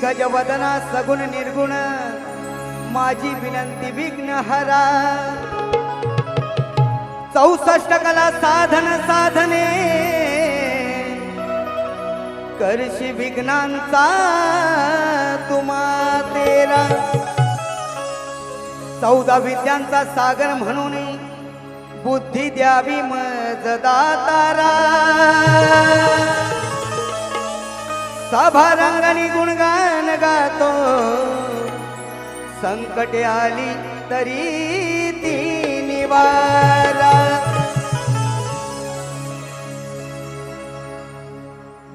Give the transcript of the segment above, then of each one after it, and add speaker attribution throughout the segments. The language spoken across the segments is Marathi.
Speaker 1: वदना सगुण निर्गुण माझी विनंती विघ्न हरा. चौसष्ट कला साधन साधने करशी विघ्नांचा तुम्हा तेरा. चौदा विद्यांचा सागर म्हणून बुद्धी द्यावी मजदा तारा साभा रंगणी गुणगान गातो. संकटे आली तरी ती निवारा.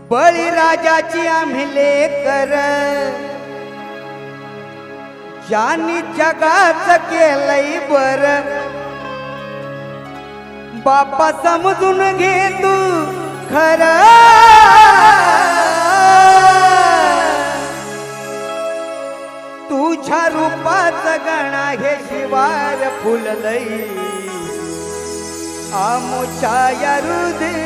Speaker 1: बळीराजाची आम्ही लेकर. ज्यांनी जगाच केलंय बर. बाप्पा समजून घे तू खरं. गणा शिवार फुललई आमुच्या या हृदयावर.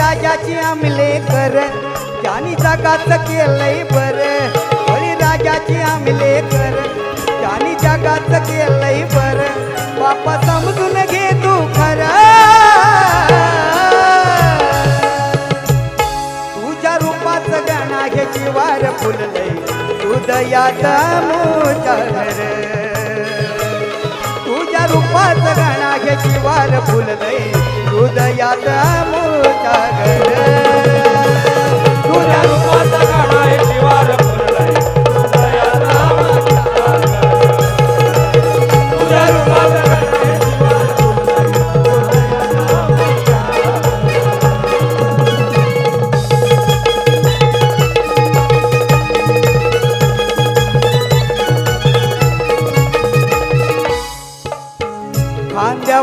Speaker 1: बळीराजाची आमले कर. ज्यानी जगाच केलंय बर. बळीराजाची आमले कर. ज्यानी जगाच केलंय बर. बापा समजून घे तू खर. तुझ्या रूपाच गाणा घे जीवार फुललय. हृदयात मोचार तुझ्या रूपाच गाणा घे जीवार फुललय. हृदयात मोचागर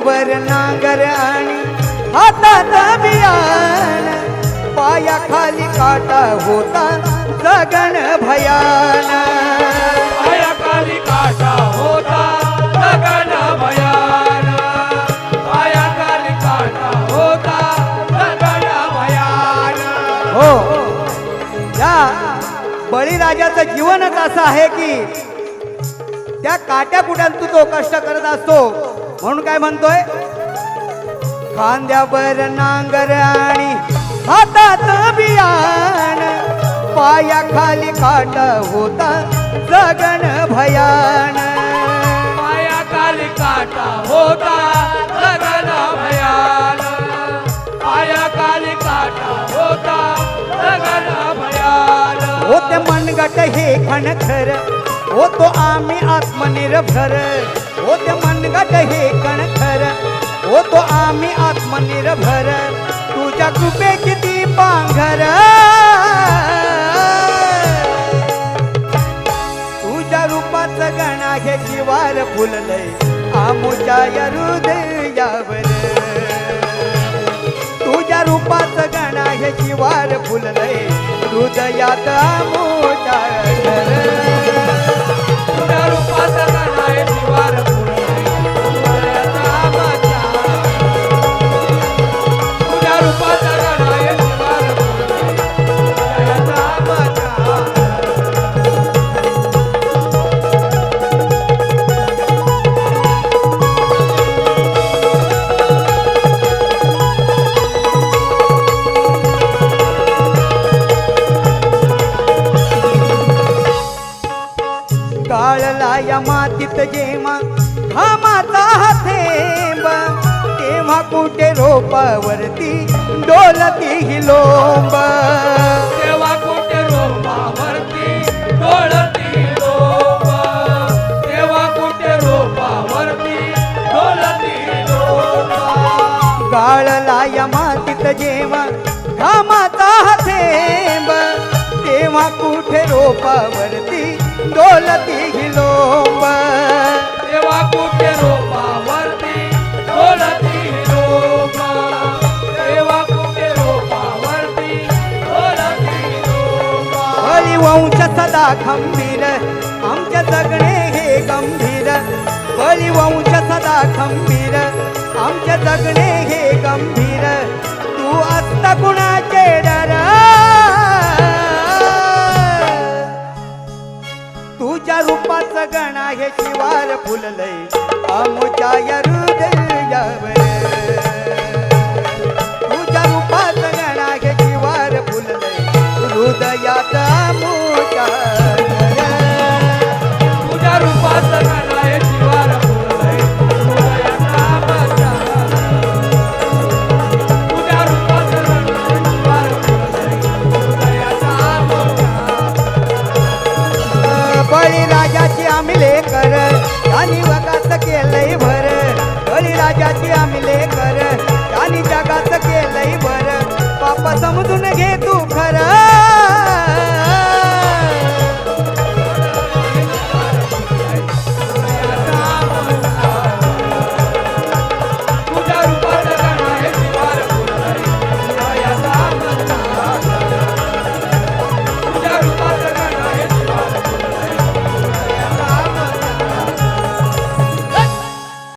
Speaker 1: खांद्यावर नांगर आणि हातात बियाण पायाखाली काटा होता जगण भयान.
Speaker 2: पायाखाली काटा होता गगन भयान. पायाखाली काटा होता गगन भयान.
Speaker 1: हो. या बळीराजाचं जीवनच असं आहे की त्या काट्या कुट्यातून तो कष्ट करत असतो? म्हणून काय म्हणतोय? खांद्यावर नांगर आणि हातात बियाण पायाखाली काट होता जगण भयान.
Speaker 2: पायाखाली काटा होता गगन भयान. पायाखाली काटा होता गगन भयान.
Speaker 1: हो ते मनगट हे खणखर हो तो आम्ही आत्मनिर्भर. हो ते मनगट हे कणखर. हो तो आम्ही आत्मनिर्भर. तुझ्या कृपे किती पांघर. तुझ्या रूपाचं गणा हे शिवार फुललय. आमुच्या या हृदयावर. तुझ्या रूपाचं गणा हे शिवार फुललय. हृदयात आमुच्या पडला मातीत जेव्हा माता थेंब तेव्हा कुठे रोपावरती डोलती ही लोंब.
Speaker 2: तेव्हा कुठे रोपावरती डोलती लोंब.
Speaker 1: तेव्हा कुठे रोपावरती डोलती लोंब.
Speaker 2: गाळला या मातीत जेव्हा माता थेंब तेव्हा कुठे रोपावरती डोलती कुठे रोपावरती
Speaker 1: बलिवंश सदा खंबीर आमचे जगणे हे गंभीर. बलिवंश सदा खंबीर आमचे जगणे हे गंभीर. तू असता कुणाचे डर सगणा हे शिवार फुललय. आमुच्या या हृदयावर